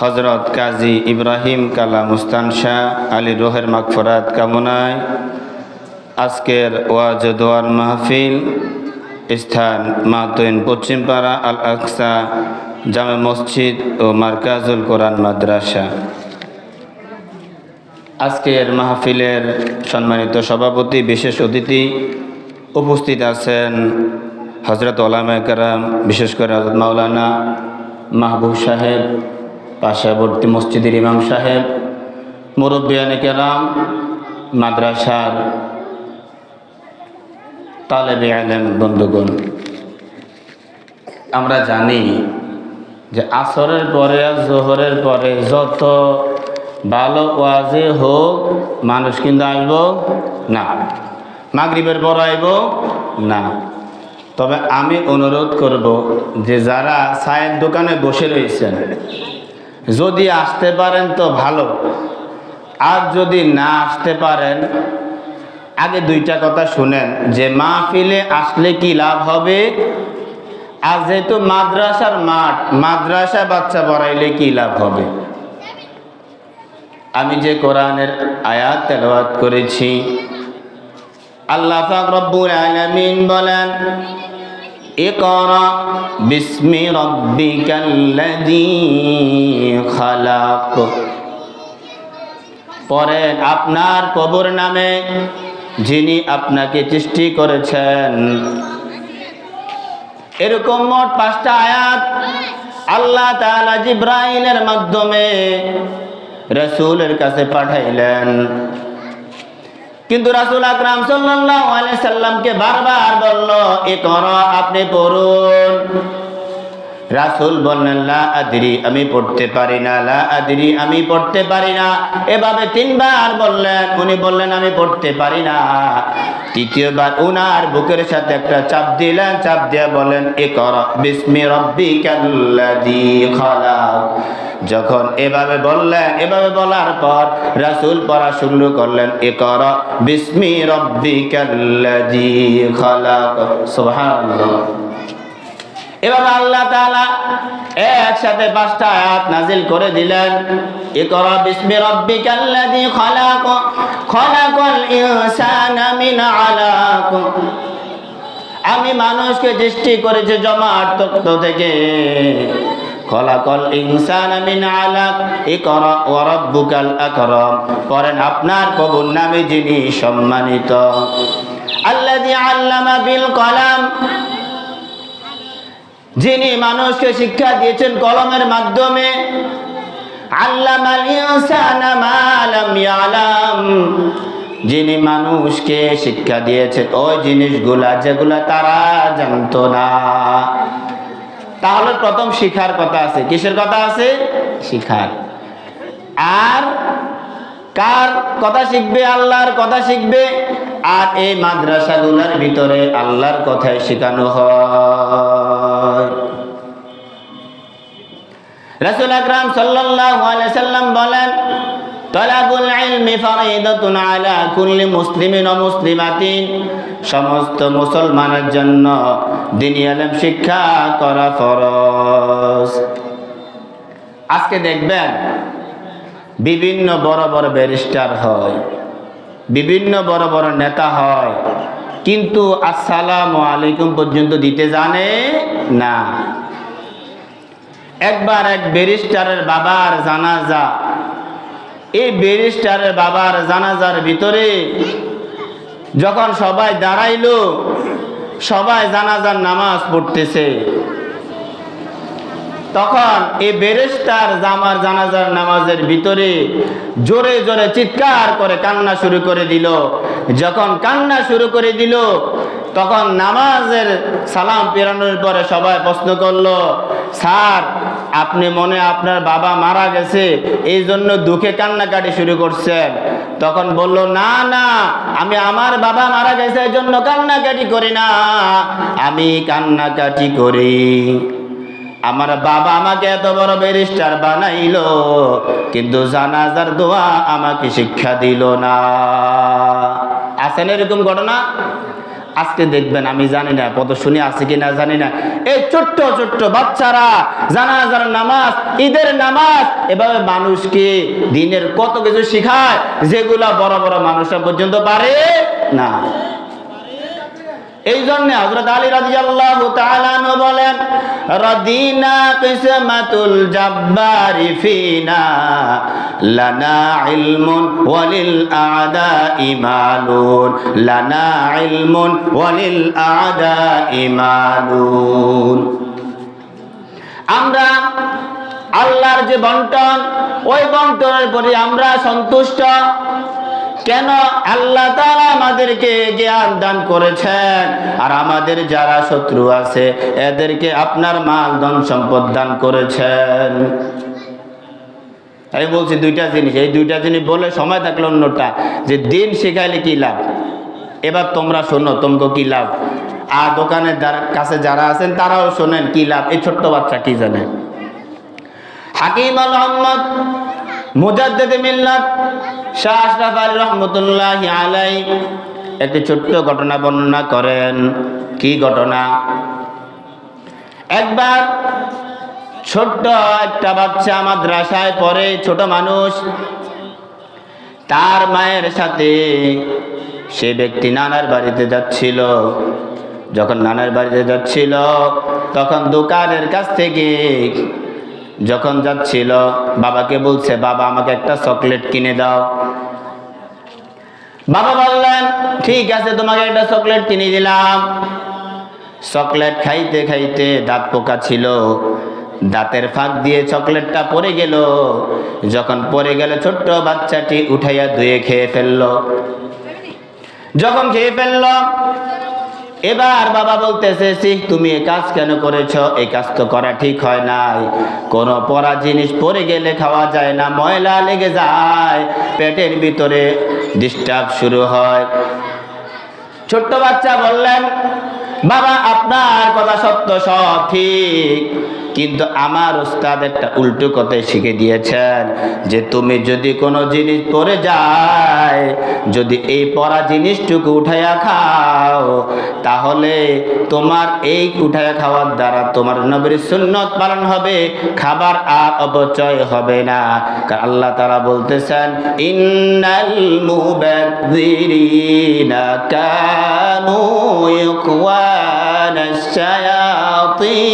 হজরত কাজী ইব্রাহিম কালা মুস্তান শাহ আলী রোহের মাকফরাত কামনায় আজকের ওয়াজ দোয়ার মাহফিল স্থান মাতুইন পশ্চিমপাড়া আল আকসা জামে মসজিদ ও মার্কাজুল কোরআন মাদ্রাসা। আজকের মাহফিলের সম্মানিত সভাপতি, বিশেষ অতিথি উপস্থিত আছেন হজরত ওলামা কারাম, বিশেষ করে হজরত মাওলানা মাহবুব সাহেব পার্শ্ববর্তী মসজিদের ইমাম সাহেব মুরব্বিয়ানে কেরাম, মাদ্রাসার তালেবে আলেম, বন্ধুগণ। আমরা জানি যে আসরের পরে আর জোহরের পরে যত ভালো ওয়াজে হোক, মানুষ কিন্তু আসব না। মাগরিবের পর আইব না। তবে আমি অনুরোধ করব যে যারা চায়ের দোকানে বসে রয়েছেন যদি আসতে পারেন তো ভালো। আর যদি না আসতে পারেন, আগে দুইটা কথা শুনেন, যে মাহফিলে আসলে কি লাভ হবে? আর যেহেতু মাদ্রাসার মাঠ, মাদ্রাসা বাচ্চা পড়াইলে কি লাভ হবে? আমি যে কোরআনের আয়াত তেলাওয়াত করেছি, আল্লাহ পাক রব্বুল আলামিন বলেন ইকরা বিসমি রাব্বিকাল্লাযী খালাক পড়েন আপনার কবর নামে যিনি আপনাকে সৃষ্টি করেছেন। এরকম মোট পাঁচটা আয়াত আল্লাহ তাআলা জিব্রাইলের মাধ্যমে রসুলের কাছে পাঠাইলেন। কিন্তু রাসুল আকরাম সাল্লামকে বারবার বলল, এ কর, আপনি পড়ুন। রাসুল বললেন, লা আদরি, আমি পড়তে পারি না। লা আদরি, আমি পড়তে পারি না। এভাবে তিনবার বললেন। উনি বললেন, আমি পড়তে পারি না। তৃতীয়বার উনার বুকের সাথে একটা চাপ দিলেন, চাপ দিয়ে বলেন, এ কর, বিস্মি রব্বিকাল্লাযী খালাক। যখন এভাবে বললেন, এভাবে বলার পর রাসুল পড়া শুরু করলেন এ কর বিস্মি রব্বিকাল্লাযী খালাক। সুবহানাল্লাহ। এভাবে আল্লাহ তাআলা একসাথে পাঁচটা আয়াত নাজিল করে দিলেন, ইকরা বিসমি রাব্বিকাল্লাযী খালাক। খালাকাল ইনসানা মিন আলাক। আমি মানুষকে সৃষ্টি করেছি জমাট তক্ত থেকে। খলাকল ইনসান মিন আলাক, ইকরা ওয়া রাব্বুকাল আকরাম। আপনার প্রভুর নামে যিনি সম্মানিত। আল্লাযী আল্লামা বিল কলাম, যিনি মানুষকে শিক্ষা দিয়েছেন কলমের মাধ্যমে, আল্লামাল ইনসানা মা লাম ইয়ালাম। যিনি মানুষকে শিক্ষা দিয়েছেন, ওই জিনিসগুলা যেগুলা তারা জানতো না। প্রথম শিখার কথা আছে। কিসের কথা আছে? শিখার। আর কার কথা শিখবে? আল্লাহর কথা শিখবে। আর এই মাদ্রাসাগুলোর ভিতরে আল্লাহর কথাই শেখানো হয়। রাসুল আকরাম আলাইহি সাল্লাম বলেন তলাবুল ইলমি ফরিদাতুন আলা কুল্লি মুসলিমিন ওয়া মুসলিমাতিন। সমস্ত মুসলমানের জন্য দিনী ইলম শিক্ষা করা ফরজ। আজকে দেখবেন, বিভিন্ন বড় বড় ব্যারিস্টার হয়, বিভিন্ন বড় বড় নেতা হয়, কিন্তু আসসালামু আলাইকুম পর্যন্ত দিতে জানে না। একবার এক ব্যারিস্টারের বাবার জানাজা এই ব্যারিস্টারের বাবার জানাজার ভিতরে যখন সবাই দাঁড়াইলো, সবাই জানাজার নামাজ পড়তেছে। তখন এই বেরেস্তার জামার জানাজার নামাজের ভিতরে জোরে জোরে চিৎকার করে কান্না শুরু করে দিল। যখন কান্না শুরু করে দিল, তখন নামাজের সালাম পেরানোর পরে সবাই প্রশ্ন করল, স্যার আপনি মনে আপনার বাবা মারা গেছে, এই জন্য দুঃখে কান্নাকাটি শুরু করছেন। তখন বলল, না না, আমি আমার বাবা মারা গেছে, এই জন্য কান্নাকাটি করি না। আমি কান্নাকাটি করি। আমার বাবা আমাকে এত বড় ব্যারিস্টার বানাইলো, কিন্তু জানাজার দোয়া আমাকে শিক্ষা দিল না। আছেন এরকম ঘটনা? আজকে দেখবেন, আমি জানি না কত শুনে আছে কিনা জানি না। এই ছোট্ট ছোট্ট বাচ্চারা জানাজার নামাজ, ঈদের নামাজ, এভাবে মানুষকে দিনের কত কিছু শিখায়, যেগুলা বড় বড় মানুষরা পর্যন্ত পারে না। এই জন্য হযরত আলী তাআলা আনহু বলেন, রাদিনা কিসমাতুল জাব্বারি ফিনা লানা ইলমুন ওয়ালিল আ'দাই মালুন, লানা ইলমুন ওয়ালিল আ'দাই মালুন। আমরা আল্লাহর যে বন্টন, ওই বন্টনের প্রতি আমরা সন্তুষ্ট। কেন? আল্লাহ তাআলা আমাদেরকে জ্ঞান দান করেছেন। আর আমাদের যারা শত্রু আছে, এদেরকে আপনার মাল, ধন, সম্পদ দান করেছেন। আমি বলছি দুইটা জিনিস। এই দুইটা জিনিস বলে সময় থাকলে অন্যটা। যে দিন শেখাইলে কি লাভ? এবার তোমরা শোনো, তোমাকে কি লাভ? আর দোকানের যারা কাছে যারা আছেন, তারাও শোনেন কি লাভ? এই ছোট্ট বাচ্চা কি জানে? হাকিম আল মোহাম্মদ মুজাদ্দেদ মিল্লাত শাহ আশরাফ রহমতুল্লাহ আলাই একটি ছোট্ট ঘটনা বর্ণনা করেন। কি ঘটনা? একবার ছোট্ট একটা বাচ্চা মাদ্রাসায় পড়ে, ছোট মানুষ, তার মায়ের সাথে সে ব্যক্তি নানার বাড়িতে যাচ্ছিল। যখন নানার বাড়িতে যাচ্ছিল, তখন দোকানের কাছ থেকে যখন যাচ্ছিল, বাবাকে বলছে, বাবা, আমাকে একটা চকলেট কিনে দাও। বাবা বললেন ঠিক আছে তোমাকে একটা চকলেট কিনে দিলাম। চকলেট খাইতে খাইতে দাঁত পোকা ছিল। দাঁতের ফাঁক দিয়ে চকলেটটা পড়ে গেল। যখন পড়ে গেল ছোট্ট বাচ্চাটি উঠাইয়া ধুয়ে খেয়ে ফেলল। যখন খেয়ে ফেলল এবার বাবা বলতেছে "সি, তুমি এ কাজ কেন করেছ? এই কাজ তো করা ঠিক হয় নাই। কোনো পরা জিনিস পরে গেলে খাওয়া যায় না ময়লা লেগে যায় পেটের ভিতরে ডিস্টার্ব শুরু হয়। ছোট্ট বাচ্চা বললেন বাবা আপনার কথা সত্য সব ঠিক কিন্তু আমার ওস্তাদ একটা উল্টো কথাই শিখে দিয়েছেন যে তুমি যদি কোনো জিনিস পরে যায়, যদি এই পরা জিনিসটুকু উঠাইয়া খাও, তাহলে তোমার এই উঠাইয়া খাওয়ার দ্বারা তোমার নবীর সুন্নত পালন হবে, খাবার আর অপচয় হবে না। কারণ আল্লাহ তারা বলতেছেন, ইন্নাল মুবাযযিরিনা কানু ইখওয়ানাশ শায়াতিন।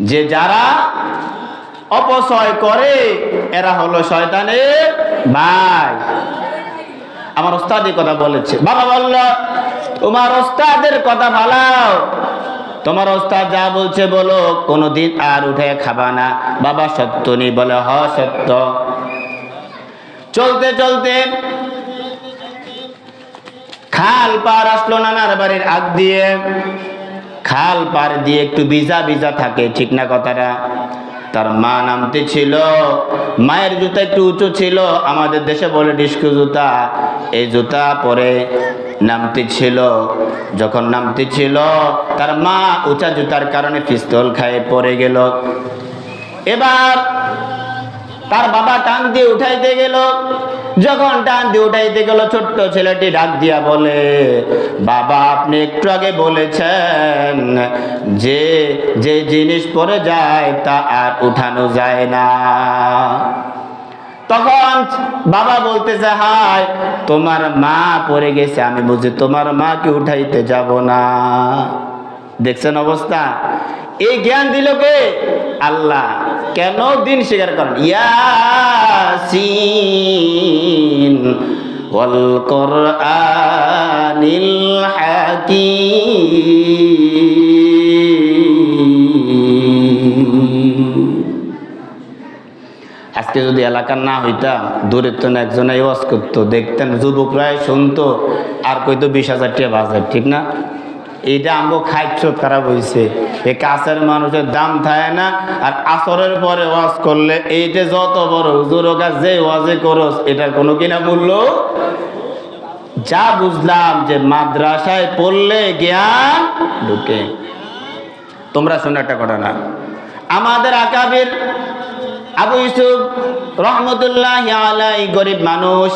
যে যারা অপচয় করে, এরা হলো শয়তানের ভাই। আমার ওস্তাদের কথা বলেছে। বাবা বলল, তোমার ওস্তাদের কথা ভালাও। তোমার ওস্তাদ যা বলছে বলো, কোনোদিন আর উঠে খাবা না। বাবা সত্য নেই, বলে, হ, সত্য। চলতে চলতে খাল পার আসলো নানার বাড়ির আগ দিয়ে। খাল পার দিয়ে একটু ভিজা ভিজা থাকে, ঠিক না কথাটা? তার মা নামতে ছিল, মায়ের জুতা একটু উঁচু ছিল, আমাদের দেশে বলে ডিস্কো জুতা, এই জুতা পরে নামতে ছিল। যখন নামতে ছিল, তার মা উঁচা জুতার কারণে পিস্তল খায়ে পড়ে গেল। এবার তার বাবা টান দিয়ে উঠাইতে গেল। যখন টান দিয়ে উঠাইতে গেল, ছোট্ট ছেলেটি ডাক দিয়া বলে, বাবা, আপনি একটু আগে বলেছেন যে যে জিনিস পরে যায় তা আর উঠানো যায় না। তখন বাবা বলতেছে হাই তোমার মা পড়ে গেছে, আমি বুঝি তোমার মাকে উঠাইতে যাব না? দেখছেন অবস্থা? এই জ্ঞান দিল কে? আল্লাহ। কেন দিন স্বীকার করেন ইয়াসিন ওয়াল কোরআনিল আজকে যদি এলাকার না হইতাম দূরের তো একজনে ওয়াজ করতো, দেখতেন যুবকরাই শুনতো, আর কইতো বিশ হাজার টাকা বাজার, ঠিক না? এইটা আমগো খাইছ খারাপ হয়েছে এই কাছের মানুষের দাম থাকে না, আর আসরের পরে ওয়াজ করলে এইটা যত বড় হুজুর কাজ যে ওয়াজে করস, এটার কোনো কিনা মূল্য? যা বুঝলাম যে মাদ্রাসায় পড়লে জ্ঞান ঢুকে। তোমরা শোনো একটা ঘটনা আমাদের আকাবির আবু ইউসুফ রহমতুল্লাহ আলাই গরিব মানুষ,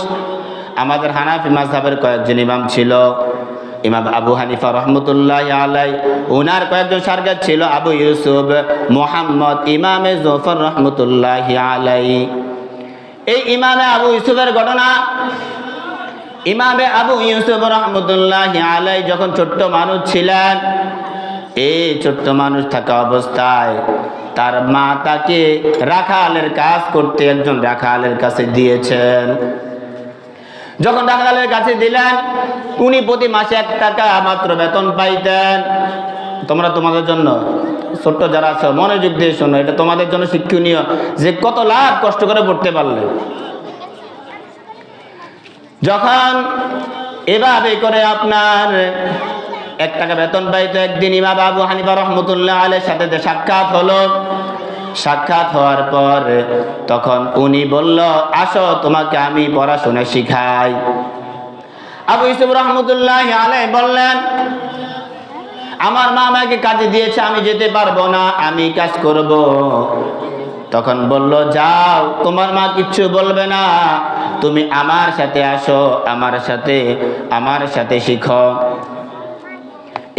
আমাদের হানাফি মাঝহাবের কয়েকজন ইমাম ছিল। ইমাম আবু হানিফা রহমতুল্লাহ আলাই ওনার কয়েকজন সার্গাত ছিল আবু ইউসুফ, মোহাম্মদ, ইমামে জফর রহমতুল্লাহ আলাই এই ইমামে আবু ইউসুফের ঘটনা, ইমামে আবু ইউসুফ রহমতুল্লাহ আলাই যখন ছোট্ট মানুষ ছিলেন, এই ছোট্ট মানুষ থাকা অবস্থায় তার মা তাকে রাখালের কাজ করতে একজন রাখালের কাছে দিয়েছেন। যখন রাখালের কাছে দিলেন, উনি প্রতি মাসে এক টাকা মাত্র বেতন পাইতেন। তোমরা তোমাদের জন্য, ছোট্ট যারা আছো, মনোযোগ দিয়ে শোনো, এটা তোমাদের জন্য শিক্ষণীয় যে কত লাভ কষ্ট করে পড়তে পারলে। যখন এভাবে করে আপনার এক টাকা বেতন পাইতো, একদিন ইমাম হানিফা রহমতুল্লাহ আলের সাথে সাক্ষাৎ হলো। সাক্ষাৎ হওয়ার পর তখন উনি বলল, আসো, তোমাকে আমি পড়াশোনা শিখাই। আবু ইসুফ রহমতুল্লাহ আলাই বললেন, আমার মা আমাকে কাজে দিয়েছে, আমি যেতে পারব না, আমি কাজ করব। তখন বলল, যাও, তোমার মা কিচ্ছু বলবে না, তুমি আমার সাথে আসো, আমার সাথে আমার সাথে শিখো।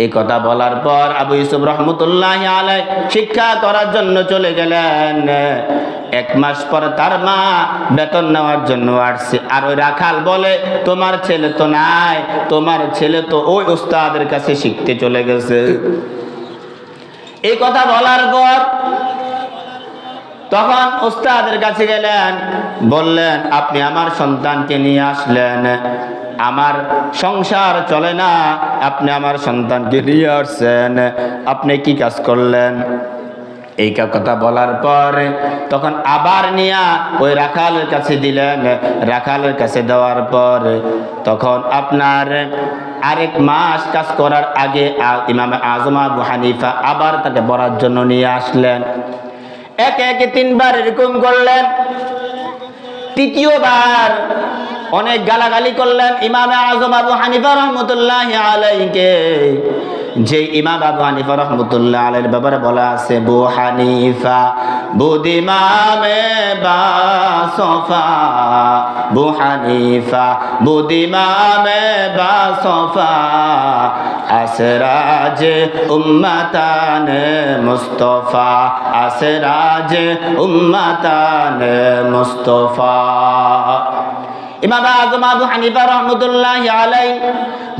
এই কথা বলার পর আবু ইউসুফ রহমতুল্লাহ আলাই শিক্ষা করার জন্য চলে গেলেন। এক মাস পর তার মা বেতন নেওয়ার জন্য আসছে। আর ওই রাখাল বলে, তোমার ছেলে তো নাই, তোমার ছেলে তো ওই উস্তাদের কাছে শিখতে চলে গেছে। এই কথা বলার পর তখন উস্তাদের কাছে গেলেন, বললেন, আপনি আমার সন্তানকে নিয়ে আসলেন। আমার সংসার চলে না। আপনি আমার সন্তানকে নিয়ে আসছেন। আপনি কি কাজ করলেন? এই কথা বলার পর তখন আবার নিয়া ওই রাখালের কাছে দিলেন। রাখালের কাছে দেওয়ার পর তখন আপনার আরেক মাস কাজ করার আগে ইমাম আজম আবু আবার তাকে বলার জন্য নিয়ে আসলেন। একে একে তিনবার এরকম করলেন। তৃতীয়বার অনেক গালাগালি করলেন ইমামে আজম আবু হানিফা রহমতুল্লাহ আলাইকে যে ইমাম আবু হানিফা রহমতুল্লাহ আলাইয়ের ব্যাপারে বলা আছে, বু হানিফা বুদিমামে বা সফা, বু হানিফা বুদিমামে বা সফা, আসরাজ উম্মাতান মুস্তফা, আসরাজ উম্মাতান মুস্তফা।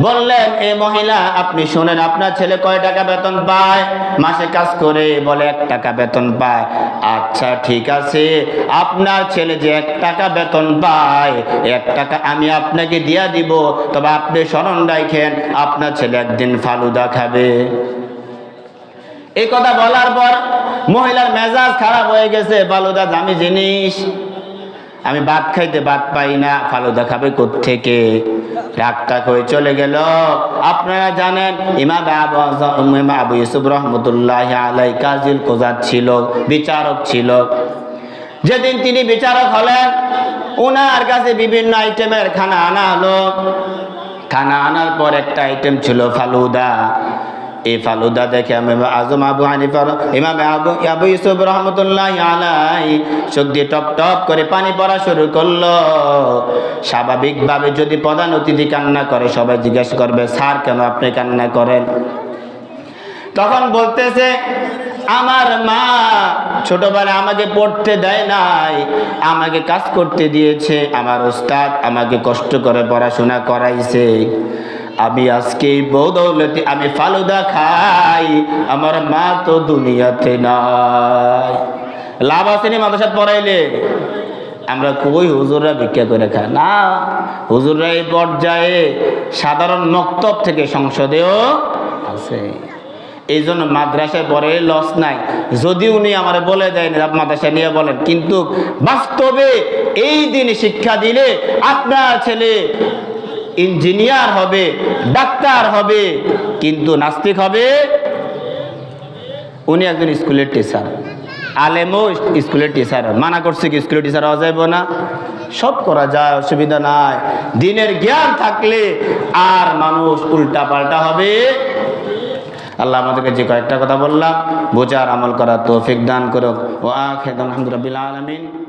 বললেন, এ মহিলা, আপনি শুনেন, আপনার ছেলে কয় টাকা বেতন পায়? মাসে কাজ করে বলে এক টাকা বেতন পায়। আচ্ছা ঠিক আছে, আপনার ছেলে যে এক টাকা বেতন পায়, এক টাকা আমি আপনাকে দিয়া দিব, তবে আপনি স্মরণ রাখেন, আপনার ছেলে একদিন ফালুদা খাবে। এই কথা বলার পর মহিলার মেজাজ খারাপ হয়ে গেছে, ফালুদা, দামি জিনিস। আমি ভাত খাইতে ভাত পাই না ফালুদা খাবে থেকে রাগটা হয়ে চলে গেল। আপনারা জানেন, ইমাম আবু ইউসুফ রহমতুল্লাহ আলাই কাজিল কোজাত ছিল, বিচারক ছিল। যেদিন তিনি বিচারক হলেন ওনার কাছে বিভিন্ন আইটেমের খানা আনা হলো। খানা আনার পর একটা আইটেম ছিল ফালুদা। এই ফালুদা দেখে আমি আজম আবু হানিফা, ইমাম আবু আবু ইউসুফ রহমতুল্লাহ আলাই চোখ দিয়ে টপ টপ করে পানি পড়া শুরু করল। স্বাভাবিকভাবে যদি প্রধান অতিথি কান্না করে, সবাই জিজ্ঞেস করবে, স্যার, কেন আপনি কান্না করেন? তখন বলতেছে, আমার মা ছোটবেলা আমাকে পড়তে দেয় নাই, আমাকে কাজ করতে দিয়েছে, আমার ওস্তাদ আমাকে কষ্ট করে পড়াশোনা করাইছে। আমি আজকে বৌদৌলতে আমি ফালুদা খাই। আমার মা তো দুনিয়াতে নাই। লাভ আসেনি মাদ্রাসাত পড়াইলে? আমরা কই হুজুররা ভিক্ষা করে খায় না, হুজুররা এই পর্যায়ে সাধারণ মক্তব থেকে সংসদেও আছে। এই জন্য মাদ্রাসায় পরে লস নাই। যদি উনি আমার বলে দেন মাদ্রাসা নিয়ে বলেন। কিন্তু বাস্তবে এই দিন শিক্ষা দিলে আপনার ছেলে ইঞ্জিনিয়ার হবে, ডাক্তার হবে, কিন্তু নাস্তিক হবে উনি একজন স্কুলের টিচার। আলেমও স্কুলের টিচার। মানা করছে কি স্কুলের টিচার হওয়া যাইব না? সব করা যায়, অসুবিধা নাই। দিনের জ্ঞান থাকলে আর মানুষ উল্টা পাল্টা হবে। আল্লাহ আমাদেরকে যে কয়েকটা কথা বললাম, বোঝার আমল করার তৌফিক দান করুক। ও আখেদ আলহামদুলিল্লাহ আলমিন।